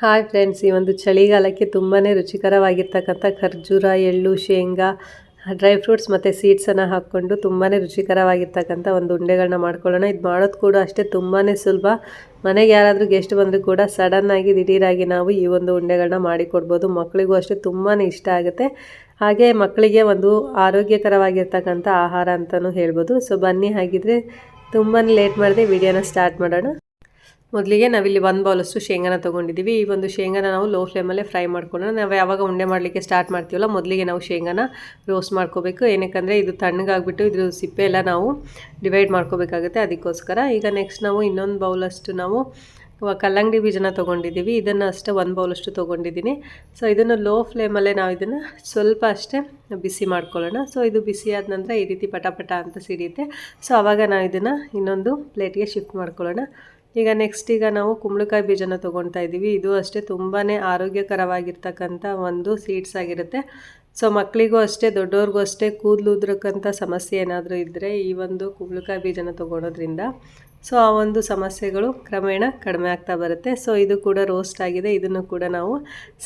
Hi friends, ಈ ಒಂದು ಚಳಿಗಾಲಕ್ಕೆ ತುಂಬಾ ರುಚಿಕರವಾಗಿರ್ತಕ್ಕಂಥ ಖರ್ಜೂರ, ಎಳ್ಳು, ಶೇಂಗಾ, ಡ್ರೈ ಫ್ರೂಟ್ಸ್ ಮತ್ತು ಸೀಡ್ಸನ್ನು ಹಾಕ್ಕೊಂಡು ತುಂಬಾ ರುಚಿಕರವಾಗಿರ್ತಕ್ಕಂಥ ಒಂದು ಉಂಡೆಗಳನ್ನ ಮಾಡ್ಕೊಳ್ಳೋಣ. ಇದು ಮಾಡೋದು ಕೂಡ ಅಷ್ಟೇ ತುಂಬಾ ಸುಲಭ. ಮನೆಗೆ ಯಾರಾದರೂ ಗೆಸ್ಟ್ ಬಂದರೂ ಕೂಡ ಸಡನ್ನಾಗಿ ದಿಢೀರಾಗಿ ನಾವು ಈ ಒಂದು ಉಂಡೆಗಳನ್ನ ಮಾಡಿಕೊಡ್ಬೋದು. ಮಕ್ಕಳಿಗೂ ಅಷ್ಟೇ ತುಂಬಾ ಇಷ್ಟ ಆಗುತ್ತೆ. ಹಾಗೆ ಮಕ್ಕಳಿಗೆ ಒಂದು ಆರೋಗ್ಯಕರವಾಗಿರ್ತಕ್ಕಂಥ ಆಹಾರ ಅಂತಲೂ ಹೇಳ್ಬೋದು. ಸೊ ಬನ್ನಿ ಹಾಗಿದ್ರೆ ತುಂಬಾ ಲೇಟ್ ಮಾಡಿದೆ ವಿಡಿಯೋನ ಸ್ಟಾರ್ಟ್ ಮಾಡೋಣ. ಮೊದಲಿಗೆ ನಾವಿಲ್ಲಿ ಒಂದು ಬೌಲಷ್ಟು ಶೇಂಗಾನ ತೊಗೊಂಡಿದ್ದೀವಿ ಈ ಒಂದು ಶೇಂಗಾನ ನಾವು ಲೋ ಫ್ಲೇಮಲ್ಲೇ ಫ್ರೈ ಮಾಡ್ಕೊಂಡು ನಾವು ಯಾವಾಗ ಉಂಡೆ ಮಾಡಲಿಕ್ಕೆ ಸ್ಟಾರ್ಟ್ ಮಾಡ್ತೀವಲ್ಲ, ಮೊದಲಿಗೆ ನಾವು ಶೇಂಗಾನ ರೋಸ್ಟ್ ಮಾಡ್ಕೋಬೇಕು. ಏನಕ್ಕಂದರೆ ಇದು ತಣ್ಣಗಾಗ್ಬಿಟ್ಟು ಇದ್ರ ಸಿಪ್ಪೆ ಎಲ್ಲ ನಾವು ಡಿವೈಡ್ ಮಾಡ್ಕೋಬೇಕಾಗುತ್ತೆ ಅದಕ್ಕೋಸ್ಕರ. ಈಗ ನೆಕ್ಸ್ಟ್ ನಾವು ಇನ್ನೊಂದು ಬೌಲಷ್ಟು ನಾವು ಕಲ್ಲಂಗಡಿ ಬೀಜನ ತೊಗೊಂಡಿದ್ದೀವಿ ಇದನ್ನು ಅಷ್ಟೇ ಒಂದು ಬೌಲಷ್ಟು ತೊಗೊಂಡಿದ್ದೀನಿ ಸೊ ಇದನ್ನು ಲೋ ಫ್ಲೇಮಲ್ಲೇ ನಾವು ಇದನ್ನು ಸ್ವಲ್ಪ ಅಷ್ಟೇ ಬಿಸಿ ಮಾಡ್ಕೊಳ್ಳೋಣ. ಸೊ ಇದು ಬಿಸಿ ಆದ ನಂತರ ಈ ರೀತಿ ಪಟ ಪಟ ಅಂತ ಸಿಡಿಯುತ್ತೆ. ಸೊ ಆವಾಗ ನಾವು ಇದನ್ನು ಇನ್ನೊಂದು ಪ್ಲೇಟ್ಗೆ ಶಿಫ್ಟ್ ಮಾಡ್ಕೊಳ್ಳೋಣ. ಈಗ ನೆಕ್ಸ್ಟ್ ಈಗ ನಾವು ಕುಂಬಳಕಾಯಿ ಬೀಜನ ತೊಗೊಳ್ತಾ ಇದ್ದೀವಿ ಇದು ಅಷ್ಟೇ ತುಂಬಾ ಆರೋಗ್ಯಕರವಾಗಿರ್ತಕ್ಕಂಥ ಒಂದು ಸೀಡ್ಸ್ ಆಗಿರುತ್ತೆ. ಸೊ ಮಕ್ಕಳಿಗೂ ಅಷ್ಟೇ ದೊಡ್ಡವ್ರಿಗೂ ಅಷ್ಟೇ ಕೂದಲು ಉದ್ರಕ್ಕಂಥ ಸಮಸ್ಯೆ ಏನಾದರೂ ಇದ್ದರೆ ಈ ಒಂದು ಕುಂಬಳಕಾಯಿ ಬೀಜನ ತೊಗೊಳೋದ್ರಿಂದ ಸೊ, ಆ ಒಂದು ಸಮಸ್ಯೆಗಳು ಕ್ರಮೇಣ ಕಡಿಮೆ ಆಗ್ತಾ ಬರುತ್ತೆ. ಸೊ ಇದು ಕೂಡ ರೋಸ್ಟ್ ಆಗಿದೆ. ಇದನ್ನು ಕೂಡ ನಾವು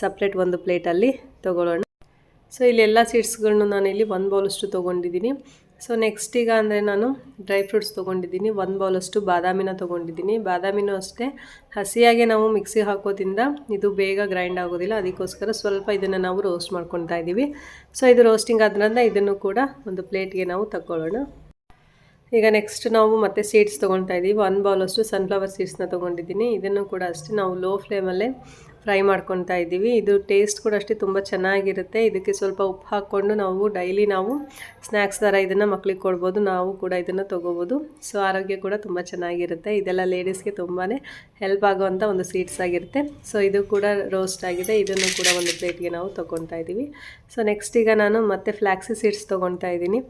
ಸಪ್ರೇಟ್ ಒಂದು ಪ್ಲೇಟಲ್ಲಿ ತೊಗೊಳ್ಳೋಣ. ಸೊ ಇಲ್ಲೆಲ್ಲ ಎಲ್ಲ ಸೀಡ್ಸ್ಗಳನ್ನು ನಾನು ಇಲ್ಲಿ ಒಂದು ಬೌಲಷ್ಟು ತೊಗೊಂಡಿದ್ದೀನಿ. ಸೊ ನೆಕ್ಸ್ಟ್ ಈಗ ಅಂದರೆ ನಾನು ಡ್ರೈ ಫ್ರೂಟ್ಸ್ ತೊಗೊಂಡಿದ್ದೀನಿ. ಒಂದು ಬೌಲಷ್ಟು ಬಾದಾಮಿನ ತೊಗೊಂಡಿದ್ದೀನಿ. ಬಾದಾಮಿನೂ ಅಷ್ಟೇ. ಹಸಿಯಾಗೆ ನಾವು ಮಿಕ್ಸಿಗೆ ಹಾಕೋದ್ರಿಂದ ಇದು ಬೇಗ ಗ್ರೈಂಡ್ ಆಗೋದಿಲ್ಲ. ಅದಕ್ಕೋಸ್ಕರ ಸ್ವಲ್ಪ ಇದನ್ನು ನಾವು ರೋಸ್ಟ್ ಮಾಡ್ಕೊತಾ ಇದ್ದೀವಿ. ಸೊ ಇದು ರೋಸ್ಟಿಂಗ್ ಆದ್ರಿಂದ ಇದನ್ನು ಕೂಡ ಒಂದು ಪ್ಲೇಟ್ಗೆ ನಾವು ತಗೊಳ್ಳೋಣ ಈಗ ನೆಕ್ಸ್ಟ್ ನಾವು ಮತ್ತೆ ಸೀಡ್ಸ್ ತೊಗೊಳ್ತಾ ಇದ್ದೀವಿ. ಒಂದು ಬೌಲಷ್ಟು ಸನ್ಫ್ಲವರ್ ಸೀಡ್ಸ್ನ ತೊಗೊಂಡಿದ್ದೀನಿ. ಇದನ್ನು ಕೂಡ ಅಷ್ಟೇ ನಾವು ಲೋ ಫ್ಲೇಮಲ್ಲೇ ಫ್ರೈ ಮಾಡ್ಕೊತಾ ಇದ್ದೀವಿ. ಇದು ಟೇಸ್ಟ್ ಕೂಡ ಅಷ್ಟೇ ತುಂಬ ಚೆನ್ನಾಗಿರುತ್ತೆ. ಇದಕ್ಕೆ ಸ್ವಲ್ಪ ಉಪ್ಪು ಹಾಕ್ಕೊಂಡು ನಾವು ಡೈಲಿ ನಾವು ಸ್ನ್ಯಾಕ್ಸ್ ಥರ ಇದನ್ನು ಮಕ್ಳಿಗೆ ಕೊಡ್ಬೋದು. ನಾವು ಕೂಡ ಇದನ್ನು ತೊಗೋಬೋದು. ಸೊ, ಆರೋಗ್ಯ ಕೂಡ ತುಂಬ ಚೆನ್ನಾಗಿರುತ್ತೆ. ಇದೆಲ್ಲ ಲೇಡೀಸ್ಗೆ ತುಂಬಾ ಹೆಲ್ಪ್ ಆಗುವಂಥ ಒಂದು ಸೀಡ್ಸ್ ಆಗಿರುತ್ತೆ. ಸೊ, ಇದು ಕೂಡ ರೋಸ್ಟ್ ಆಗಿದೆ. ಇದನ್ನು ಕೂಡ ಒಂದು ಪ್ಲೇಟ್ಗೆ ನಾವು ತೊಗೊತಾ ಇದ್ದೀವಿ. ಸೊ, ನೆಕ್ಸ್ಟ್ ಈಗ ನಾನು ಮತ್ತೆ ಫ್ಲ್ಯಾಕ್ಸಿ ಸೀಡ್ಸ್ ತೊಗೊತಾ ಇದ್ದೀನಿ.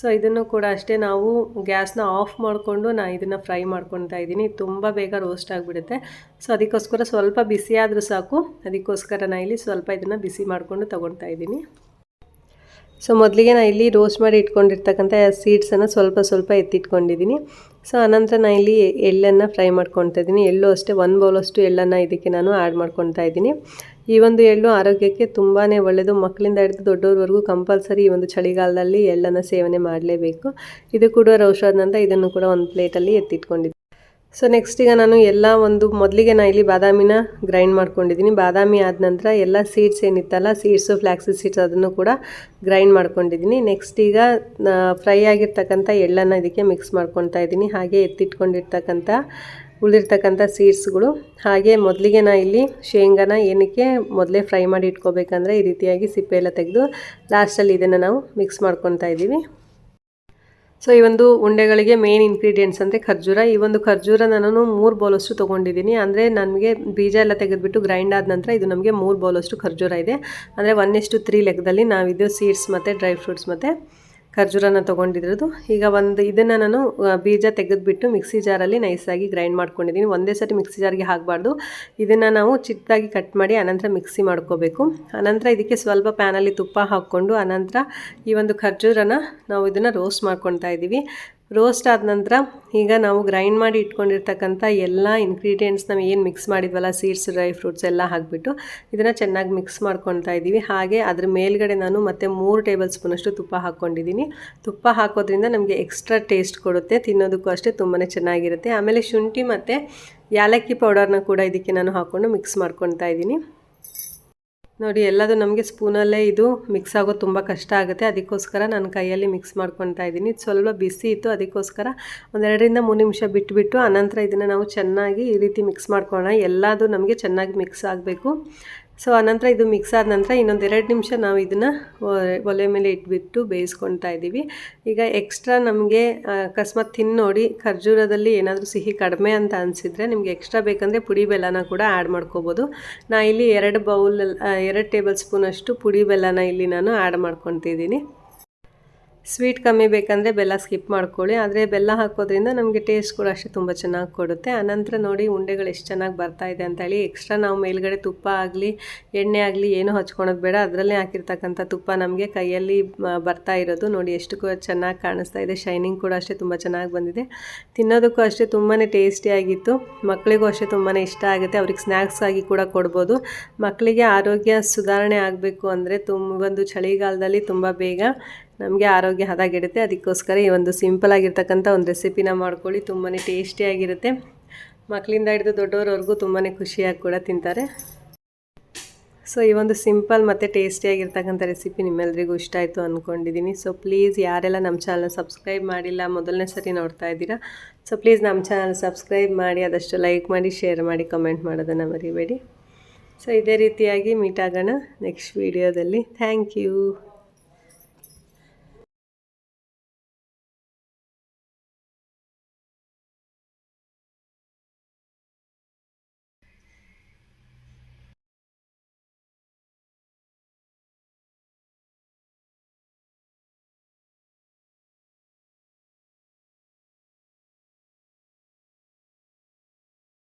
ಸೊ ಇದನ್ನು ಕೂಡ ಅಷ್ಟೇ ನಾವು ಗ್ಯಾಸ್ನ ಆಫ್ ಮಾಡಿಕೊಂಡು ನಾನು ಇದನ್ನು ಫ್ರೈ ಮಾಡ್ಕೊತಾ ಇದ್ದೀನಿ. ತುಂಬ ಬೇಗ ರೋಸ್ಟ್ ಆಗಿಬಿಡುತ್ತೆ. ಸೊ ಅದಕ್ಕೋಸ್ಕರ ಸ್ವಲ್ಪ ಬಿಸಿ ಆದರೂ ಸಾಕು. ಅದಕ್ಕೋಸ್ಕರ ನಾನು ಇಲ್ಲಿ ಸ್ವಲ್ಪ ಇದನ್ನು ಬಿಸಿ ಮಾಡಿಕೊಂಡು ತೊಗೊಳ್ತಾ ಇದ್ದೀನಿ. ಸೊ ಮೊದಲಿಗೆ ನಾನು ಇಲ್ಲಿ ರೋಸ್ಟ್ ಮಾಡಿ ಇಟ್ಕೊಂಡಿರ್ತಕ್ಕಂಥ ಸೀಡ್ಸನ್ನು ಸ್ವಲ್ಪ ಸ್ವಲ್ಪ ಎತ್ತಿಟ್ಕೊಂಡಿದ್ದೀನಿ. ಸೊ ಅನಂತರ ನಾನು ಇಲ್ಲಿ ಎಳ್ಳನ್ನು ಫ್ರೈ ಮಾಡ್ಕೊತಾ ಇದ್ದೀನಿ. ಎಳ್ಳು ಅಷ್ಟೇ, ಒಂದು ಬೌಲಷ್ಟು ಎಳ್ಳನ್ನು ಇದಕ್ಕೆ ನಾನು ಆ್ಯಡ್ ಮಾಡ್ಕೊತಾ ಇದ್ದೀನಿ. ಈ ಒಂದು ಎಳ್ಳು ಆರೋಗ್ಯಕ್ಕೆ ತುಂಬಾ ಒಳ್ಳೆಯದು ಮಕ್ಕಳಿಂದ ಹಿಡಿದು ದೊಡ್ಡವ್ರವರೆಗೂ ಕಂಪಲ್ಸರಿ ಈ ಒಂದು ಚಳಿಗಾಲದಲ್ಲಿ ಎಳ್ಳನ್ನು ಸೇವನೆ ಮಾಡಲೇಬೇಕು. ಇದು ಕೂಡ ನಂತರ ಇದನ್ನು ಕೂಡ ಒಂದು ಪ್ಲೇಟಲ್ಲಿ ಎತ್ತಿಟ್ಕೊಂಡಿದ್ದೀನಿ ಸೊ ನೆಕ್ಸ್ಟ್ ಈಗ ನಾನು ಎಲ್ಲ ಒಂದು ಮೊದಲಿಗೆ ನಾನು ಇಲ್ಲಿ ಬಾದಾಮಿನ ಗ್ರೈಂಡ್ ಮಾಡ್ಕೊಂಡಿದ್ದೀನಿ. ಬಾದಾಮಿ ಆದ ನಂತರ ಎಲ್ಲ ಸೀಡ್ಸ್ ಏನಿತ್ತಲ್ಲ ಸೀಡ್ಸು ಫ್ಲ್ಯಾಕ್ಸಿ ಸೀಡ್ಸ್ ಅದನ್ನು ಕೂಡ ಗ್ರೈಂಡ್ ಮಾಡ್ಕೊಂಡಿದ್ದೀನಿ. ನೆಕ್ಸ್ಟ್ ಈಗ ಫ್ರೈ ಆಗಿರ್ತಕ್ಕಂಥ ಎಳ್ಳನ್ನು ಇದಕ್ಕೆ ಮಿಕ್ಸ್ ಮಾಡ್ಕೊತಾ ಇದ್ದೀನಿ. ಹಾಗೆ ಎತ್ತಿಟ್ಕೊಂಡಿರ್ತಕ್ಕಂಥ ಉಳಿರ್ತಕ್ಕಂಥ ಸೀಡ್ಸ್ಗಳು ಹಾಗೆ ಮೊದಲಿಗೆ ನಾ ಇಲ್ಲಿ ಶೇಂಗಾನ ಏನಕ್ಕೆ ಮೊದಲೇ ಫ್ರೈ ಮಾಡಿ ಇಟ್ಕೋಬೇಕಂದ್ರೆ ಈ ರೀತಿಯಾಗಿ ಸಿಪ್ಪೆ ಎಲ್ಲ ತೆಗೆದು ಲಾಸ್ಟಲ್ಲಿ ಇದನ್ನು ನಾವು ಮಿಕ್ಸ್ ಮಾಡ್ಕೊತಾ ಇದ್ದೀವಿ. ಸೊ ಈ ಒಂದು ಉಂಡೆಗಳಿಗೆ ಮೇನ್ ಇನ್ಗ್ರೀಡಿಯೆಂಟ್ಸ್ ಅಂದರೆ ಖರ್ಜೂರ. ಈ ಒಂದು ಖರ್ಜೂರ ನಾನು ಮೂರು ಬೌಲಷ್ಟು ತೊಗೊಂಡಿದ್ದೀನಿ. ಅಂದರೆ ನನಗೆ ಬೀಜ ಎಲ್ಲ ತೆಗೆದುಬಿಟ್ಟು ಗ್ರೈಂಡ್ ಆದ ನಂತರ ಇದು ನಮಗೆ ಮೂರು ಬೌಲಷ್ಟು ಖರ್ಜೂರ ಇದೆ. ಅಂದರೆ ಒನ್ ಎಷ್ಟು ತ್ರೀ ಲೆಕ್ಕದಲ್ಲಿ ನಾವಿದು ಸೀಡ್ಸ್ ಮತ್ತು ಡ್ರೈ ಫ್ರೂಟ್ಸ್ ಮತ್ತು ಖರ್ಜೂರನ ತೊಗೊಂಡಿರೋದು ಈಗ ಒಂದು ಇದನ್ನು ನಾನು ಬೀಜ ತೆಗೆದುಬಿಟ್ಟು ಮಿಕ್ಸಿ ಜಾರಲ್ಲಿ ನೈಸಾಗಿ ಗ್ರೈಂಡ್ ಮಾಡ್ಕೊಂಡಿದ್ದೀನಿ. ಒಂದೇ ಸರಿ ಮಿಕ್ಸಿ ಜಾರಿಗೆ ಹಾಕಬಾರ್ದು. ಇದನ್ನು ನಾವು ಚಿಕ್ಕದಾಗಿ ಕಟ್ ಮಾಡಿ ಅನಂತರ ಮಿಕ್ಸಿ ಮಾಡ್ಕೋಬೇಕು. ಅನಂತರ ಇದಕ್ಕೆ ಸ್ವಲ್ಪ ಪ್ಯಾನಲ್ಲಿ ತುಪ್ಪ ಹಾಕ್ಕೊಂಡು ಅನಂತರ ಈ ಒಂದು ಖರ್ಜೂರನ ನಾವು ಇದನ್ನು ರೋಸ್ಟ್ ಮಾಡ್ಕೊತಾ ಇದ್ದೀವಿ. ರೋಸ್ಟ್ ಆದ ನಂತರ ಈಗ ನಾವು ಗ್ರೈಂಡ್ ಮಾಡಿ ಇಟ್ಕೊಂಡಿರ್ತಕ್ಕಂಥ ಎಲ್ಲ ನಾವು ಏನು ಮಿಕ್ಸ್ ಮಾಡಿದ್ವಲ್ಲ ಸೀಡ್ಸ್ ಡ್ರೈ ಫ್ರೂಟ್ಸ್ ಎಲ್ಲ ಹಾಕಿಬಿಟ್ಟು ಇದನ್ನು ಚೆನ್ನಾಗಿ ಮಿಕ್ಸ್ ಮಾಡ್ಕೊತಾ ಇದ್ದೀವಿ. ಹಾಗೆ ಅದ್ರ ಮೇಲ್ಗಡೆ ನಾನು ಮತ್ತೆ ಮೂರು ಟೇಬಲ್ ಸ್ಪೂನಷ್ಟು ತುಪ್ಪ ಹಾಕ್ಕೊಂಡಿದ್ದೀನಿ. ತುಪ್ಪ ಹಾಕೋದ್ರಿಂದ ನಮಗೆ ಎಕ್ಸ್ಟ್ರಾ ಟೇಸ್ಟ್ ಕೊಡುತ್ತೆ, ತಿನ್ನೋದಕ್ಕೂ ಅಷ್ಟೇ ತುಂಬಾ ಚೆನ್ನಾಗಿರುತ್ತೆ. ಆಮೇಲೆ ಶುಂಠಿ ಮತ್ತು ಯಾಲಕ್ಕಿ ಪೌಡರ್ನ ಕೂಡ ಇದಕ್ಕೆ ನಾನು ಹಾಕ್ಕೊಂಡು ಮಿಕ್ಸ್ ಮಾಡ್ಕೊತಾ ಇದ್ದೀನಿ. ನೋಡಿ, ಎಲ್ಲದು ನಮಗೆ ಸ್ಪೂನಲ್ಲೇ ಇದು ಮಿಕ್ಸ್ ಆಗೋದು ತುಂಬ ಕಷ್ಟ ಆಗುತ್ತೆ. ಅದಕ್ಕೋಸ್ಕರ ನಾನು ಕೈಯಲ್ಲಿ ಮಿಕ್ಸ್ ಮಾಡ್ಕೊತಾ ಇದ್ದೀನಿ. ಸ್ವಲ್ಪ ಬಿಸಿ ಇತ್ತು, ಅದಕ್ಕೋಸ್ಕರ ಒಂದೆರಡರಿಂದ ಮೂರು ನಿಮಿಷ ಬಿಟ್ಟುಬಿಟ್ಟು ಆನಂತರ ಇದನ್ನು ನಾವು ಚೆನ್ನಾಗಿ ಈ ರೀತಿ ಮಿಕ್ಸ್ ಮಾಡ್ಕೊಳ್ಳೋಣ. ಎಲ್ಲದು ನಮಗೆ ಚೆನ್ನಾಗಿ ಮಿಕ್ಸ್ ಆಗಬೇಕು. ಸೊ ಆನಂತರ ಇದು ಮಿಕ್ಸ್ ಆದ ನಂತರ ಇನ್ನೊಂದು ಎರಡು ನಿಮಿಷ ನಾವು ಇದನ್ನು ಒಲೆ ಮೇಲೆ ಇಟ್ಬಿಟ್ಟು ಬೇಯಿಸ್ಕೊತಾ ಇದ್ದೀವಿ ಈಗ ಎಕ್ಸ್ಟ್ರಾ ನಮಗೆ ಅಕಸ್ಮಾತ್ ತಿನ್ನು ನೋಡಿ ಖರ್ಜೂರದಲ್ಲಿ ಏನಾದರೂ ಸಿಹಿ ಕಡಿಮೆ ಅಂತ ಅನಿಸಿದರೆ ನಿಮಗೆ ಎಕ್ಸ್ಟ್ರಾ ಬೇಕಂದರೆ ಪುಡಿ ಬೆಲ್ಲನ ಕೂಡ ಆ್ಯಡ್ ಮಾಡ್ಕೋಬೋದು. ನಾ ಇಲ್ಲಿ ಎರಡು ಬೌಲ್ ಎರಡು ಟೇಬಲ್ ಸ್ಪೂನಷ್ಟು ಪುಡಿ ಬೆಲ್ಲನ ಇಲ್ಲಿ ನಾನು ಆ್ಯಡ್ ಮಾಡ್ಕೊತಿದ್ದೀನಿ. ಸ್ವೀಟ್ ಕಮ್ಮಿ ಬೇಕಂದರೆ ಬೆಲ್ಲ ಸ್ಕಿಪ್ ಮಾಡ್ಕೊಳ್ಳಿ. ಆದರೆ ಬೆಲ್ಲ ಹಾಕೋದ್ರಿಂದ ನಮಗೆ ಟೇಸ್ಟ್ ಕೂಡ ಅಷ್ಟೇ ತುಂಬ ಚೆನ್ನಾಗಿ ಕೊಡುತ್ತೆ. ಆನಂತರ ನೋಡಿ ಉಂಡೆಗಳು ಎಷ್ಟು ಚೆನ್ನಾಗಿ ಬರ್ತಾ ಇದೆ ಅಂತ ಹೇಳಿ ಎಕ್ಸ್ಟ್ರಾ ನಾವು ಮೇಲ್ಗಡೆ ತುಪ್ಪ ಆಗಲಿ, ಎಣ್ಣೆ ಆಗಲಿ ಏನು ಹಚ್ಕೊಳೋದು ಬೇಡ. ಅದರಲ್ಲೇ ಹಾಕಿರ್ತಕ್ಕಂಥ ತುಪ್ಪ ನಮಗೆ ಕೈಯಲ್ಲಿ ಬರ್ತಾ ಇರೋದು. ನೋಡಿ ಎಷ್ಟು ಚೆನ್ನಾಗಿ ಕಾಣಿಸ್ತಾ ಇದೆ. ಶೈನಿಂಗ್ ಕೂಡ ಅಷ್ಟೇ ತುಂಬ ಚೆನ್ನಾಗಿ ಬಂದಿದೆ. ತಿನ್ನೋದಕ್ಕೂ ಅಷ್ಟೇ ತುಂಬಾ ಟೇಸ್ಟಿಯಾಗಿತ್ತು ಮಕ್ಕಳಿಗೂ ಅಷ್ಟೇ ತುಂಬಾ ಇಷ್ಟ ಆಗುತ್ತೆ. ಅವ್ರಿಗೆ ಸ್ನ್ಯಾಕ್ಸ್ ಆಗಿ ಕೂಡ ಕೊಡ್ಬೋದು. ಮಕ್ಕಳಿಗೆ ಆರೋಗ್ಯ ಸುಧಾರಣೆ ಆಗಬೇಕು ಅಂದರೆ ತುಂಬ ಒಂದು ಚಳಿಗಾಲದಲ್ಲಿ ತುಂಬ ಬೇಗ ನಮಗೆ ಆರೋಗ್ಯ ಹದಗೆಡುತ್ತೆ. ಅದಕ್ಕೋಸ್ಕರ ಈ ಒಂದು ಸಿಂಪಲ್ ಆಗಿರ್ತಕ್ಕಂಥ ಒಂದು ರೆಸಿಪಿನ ಮಾಡ್ಕೊಳ್ಳಿ. ತುಂಬಾ ಟೇಸ್ಟಿಯಾಗಿರುತ್ತೆ ಮಕ್ಕಳಿಂದ ಹಿಡಿದು ದೊಡ್ಡವರವರೆಗೂ ತುಂಬಾ ಖುಷಿಯಾಗಿ ಕೂಡ ತಿಂತಾರೆ. ಸೊ, ಈ ಒಂದು ಸಿಂಪಲ್ ಮತ್ತು ಟೇಸ್ಟಿಯಾಗಿರ್ತಕ್ಕಂಥ ರೆಸಿಪಿ ನಿಮ್ಮೆಲ್ಲರಿಗೂ ಇಷ್ಟ ಆಯಿತು ಅಂದ್ಕೊಂಡಿದ್ದೀನಿ ಸೊ, ಪ್ಲೀಸ್ ಯಾರೆಲ್ಲ ನಮ್ಮ ಚಾನಲ್ ಸಬ್ಸ್ಕ್ರೈಬ್ ಮಾಡಿಲ್ಲ, ಮೊದಲನೇ ಸರಿ ನೋಡ್ತಾ ಇದ್ದೀರಾ, ಸೊ, ಪ್ಲೀಸ್ ನಮ್ಮ ಚಾನಲ್ ಸಬ್ಸ್ಕ್ರೈಬ್ ಮಾಡಿ, ಅದಷ್ಟು ಲೈಕ್ ಮಾಡಿ, ಶೇರ್ ಮಾಡಿ, ಕಮೆಂಟ್ ಮಾಡೋದನ್ನು ಮರಿಬೇಡಿ. ಸೊ, ಇದೇ ರೀತಿಯಾಗಿ ಮೀಟ್ ಆಗೋಣ ನೆಕ್ಸ್ಟ್ ವೀಡಿಯೋದಲ್ಲಿ. Thank you.